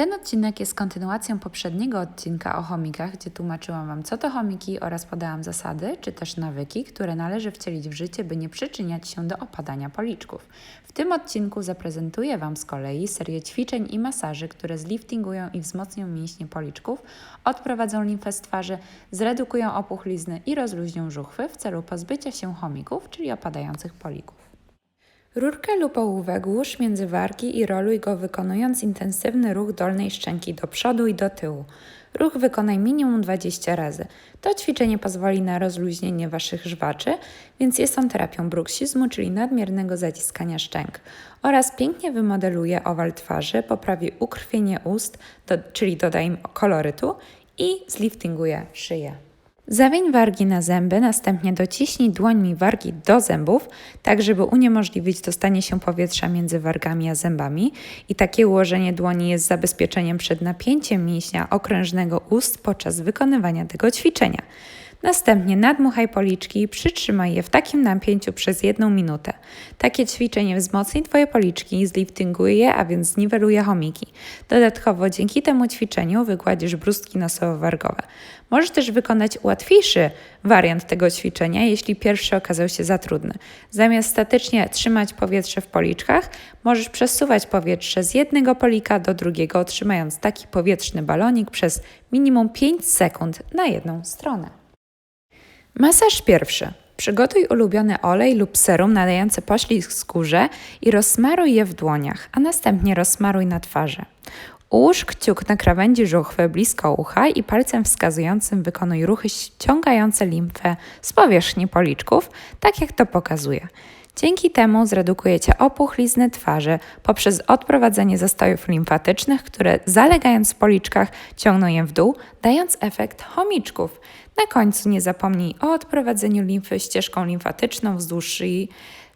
Ten odcinek jest kontynuacją poprzedniego odcinka o chomikach, gdzie tłumaczyłam Wam, co to chomiki oraz podałam zasady, czy też nawyki, które należy wcielić w życie, by nie przyczyniać się do opadania policzków. W tym odcinku zaprezentuję Wam z kolei serię ćwiczeń i masaży, które zliftingują i wzmocnią mięśnie policzków, odprowadzą limfę z twarzy, zredukują opuchlizny i rozluźnią żuchwy w celu pozbycia się chomików, czyli opadających polików. Rurkę lub ołówek włóż między wargi i roluj go wykonując intensywny ruch dolnej szczęki do przodu i do tyłu. Ruch wykonaj minimum 20 razy. To ćwiczenie pozwoli na rozluźnienie Waszych żwaczy, więc jest on terapią bruksizmu, czyli nadmiernego zaciskania szczęk oraz pięknie wymodeluje owal twarzy, poprawi ukrwienie ust, do, czyli doda im kolorytu i zliftinguje szyję. Zawień wargi na zęby, następnie dociśnij dłońmi wargi do zębów, tak żeby uniemożliwić dostanie się powietrza między wargami a zębami. I takie ułożenie dłoni jest zabezpieczeniem przed napięciem mięśnia okrężnego ust podczas wykonywania tego ćwiczenia. Następnie nadmuchaj policzki i przytrzymaj je w takim napięciu przez jedną minutę. Takie ćwiczenie wzmocni Twoje policzki, zliftinguje je, a więc zniweluje chomiki. Dodatkowo dzięki temu ćwiczeniu wygładzisz brustki nosowo-wargowe. Możesz też wykonać łatwiejszy wariant tego ćwiczenia, jeśli pierwszy okazał się za trudny. Zamiast statycznie trzymać powietrze w policzkach, możesz przesuwać powietrze z jednego polika do drugiego, trzymając taki powietrzny balonik przez minimum 5 sekund na jedną stronę. Masaż pierwszy. Przygotuj ulubiony olej lub serum nadający poślizg skórze i rozsmaruj je w dłoniach, a następnie rozsmaruj na twarzy. Ułóż kciuk na krawędzi żuchwy blisko ucha i palcem wskazującym wykonuj ruchy ściągające limfę z powierzchni policzków, tak jak to pokazuje. Dzięki temu zredukujecie opuchlizny twarzy poprzez odprowadzenie zastojów limfatycznych, które zalegając w policzkach ciągną je w dół, dając efekt chomiczków. Na końcu nie zapomnij o odprowadzeniu limfy ścieżką limfatyczną wzdłuż szyi,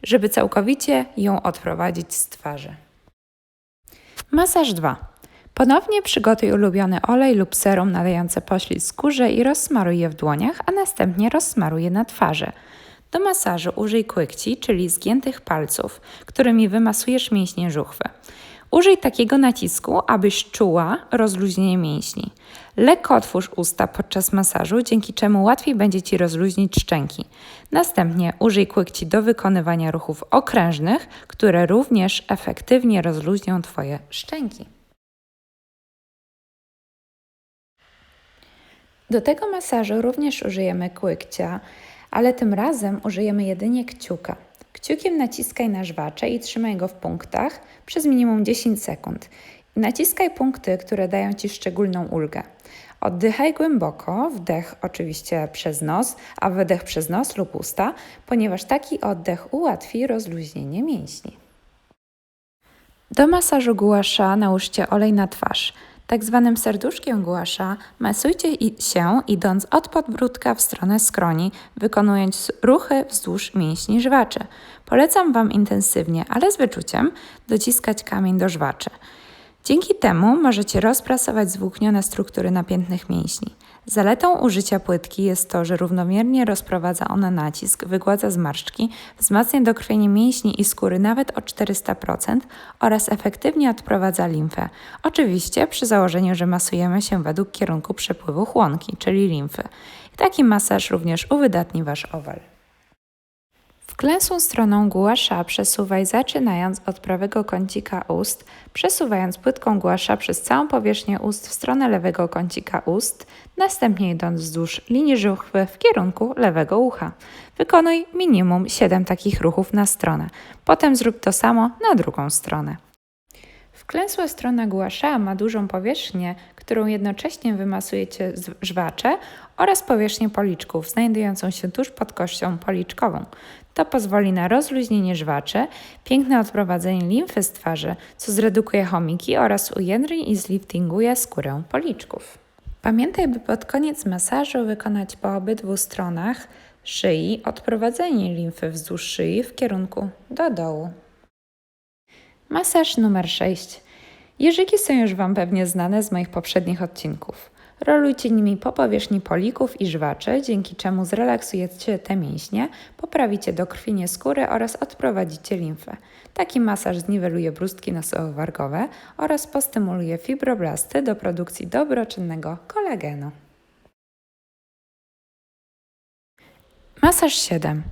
żeby całkowicie ją odprowadzić z twarzy. Masaż 2. Ponownie przygotuj ulubiony olej lub serum nadające poślizg skórze i rozsmaruj je w dłoniach, a następnie rozsmaruj je na twarzy. Do masażu użyj kłykci, czyli zgiętych palców, którymi wymasujesz mięśnie żuchwy. Użyj takiego nacisku, abyś czuła rozluźnienie mięśni. Lekko otwórz usta podczas masażu, dzięki czemu łatwiej będzie Ci rozluźnić szczęki. Następnie użyj kłykci do wykonywania ruchów okrężnych, które również efektywnie rozluźnią Twoje szczęki. Do tego masażu również użyjemy kłykcia, ale tym razem użyjemy jedynie kciuka. Kciukiem naciskaj na żwacze i trzymaj go w punktach przez minimum 10 sekund. Naciskaj punkty, które dają Ci szczególną ulgę. Oddychaj głęboko, wdech oczywiście przez nos, a wydech przez nos lub usta, ponieważ taki oddech ułatwi rozluźnienie mięśni. Do masażu guasza nałóżcie olej na twarz. Tak zwanym serduszkiem głasza masujcie się idąc od podbródka w stronę skroni, wykonując ruchy wzdłuż mięśni żwaczy. Polecam Wam intensywnie, ale z wyczuciem dociskać kamień do żwaczy. Dzięki temu możecie rozprasować zwłóknione struktury napiętnych mięśni. Zaletą użycia płytki jest to, że równomiernie rozprowadza ona nacisk, wygładza zmarszczki, wzmacnia dokrwienie mięśni i skóry nawet o 400% oraz efektywnie odprowadza limfę. Oczywiście przy założeniu, że masujemy się według kierunku przepływu chłonki, czyli limfy. Taki masaż również uwydatni Wasz owal. Wklęsłą stroną gułasza przesuwaj zaczynając od prawego kącika ust, przesuwając płytką gułasza przez całą powierzchnię ust w stronę lewego kącika ust, następnie idąc wzdłuż linii żuchwy w kierunku lewego ucha. Wykonuj minimum 7 takich ruchów na stronę. Potem zrób to samo na drugą stronę. Wklęsła strona guasza ma dużą powierzchnię, którą jednocześnie wymasujecie żwacze oraz powierzchnię policzków, znajdującą się tuż pod kością policzkową. To pozwoli na rozluźnienie żwaczy, piękne odprowadzenie limfy z twarzy, co zredukuje chomiki oraz ujędrni i zliftinguje skórę policzków. Pamiętaj, by pod koniec masażu wykonać po obydwu stronach szyi odprowadzenie limfy wzdłuż szyi w kierunku do dołu. Masaż numer 6. Jeżyki są już Wam pewnie znane z moich poprzednich odcinków. Rolujcie nimi po powierzchni polików i żwaczy, dzięki czemu zrelaksujecie te mięśnie, poprawicie dokrwienie skóry oraz odprowadzicie limfę. Taki masaż zniweluje brustki nosowo-wargowe oraz postymuluje fibroblasty do produkcji dobroczynnego kolagenu. Masaż 7.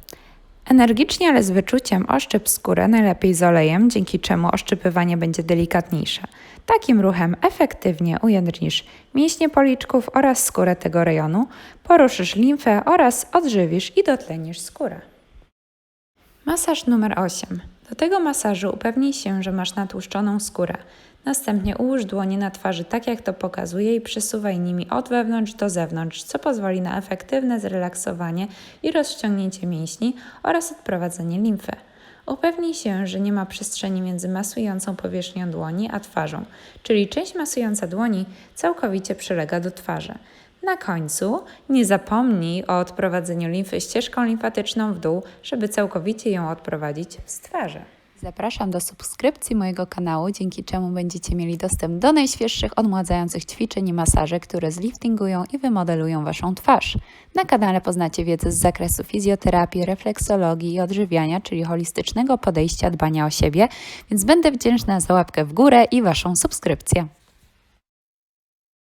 Energicznie, ale z wyczuciem oszczep skórę, najlepiej z olejem, dzięki czemu oszczepywanie będzie delikatniejsze. Takim ruchem efektywnie ujędrnisz mięśnie policzków oraz skórę tego rejonu, poruszysz limfę oraz odżywisz i dotlenisz skórę. Masaż numer 8. Do tego masażu upewnij się, że masz natłuszczoną skórę. Następnie ułóż dłonie na twarzy tak jak to pokazuje i przesuwaj nimi od wewnątrz do zewnątrz, co pozwoli na efektywne zrelaksowanie i rozciągnięcie mięśni oraz odprowadzenie limfy. Upewnij się, że nie ma przestrzeni między masującą powierzchnią dłoni a twarzą, czyli część masująca dłoni całkowicie przylega do twarzy. Na końcu nie zapomnij o odprowadzeniu limfy ścieżką limfatyczną w dół, żeby całkowicie ją odprowadzić z twarzy. Zapraszam do subskrypcji mojego kanału, dzięki czemu będziecie mieli dostęp do najświeższych, odmładzających ćwiczeń i masaży, które zliftingują i wymodelują Waszą twarz. Na kanale poznacie wiedzę z zakresu fizjoterapii, refleksologii i odżywiania, czyli holistycznego podejścia dbania o siebie, więc będę wdzięczna za łapkę w górę i Waszą subskrypcję.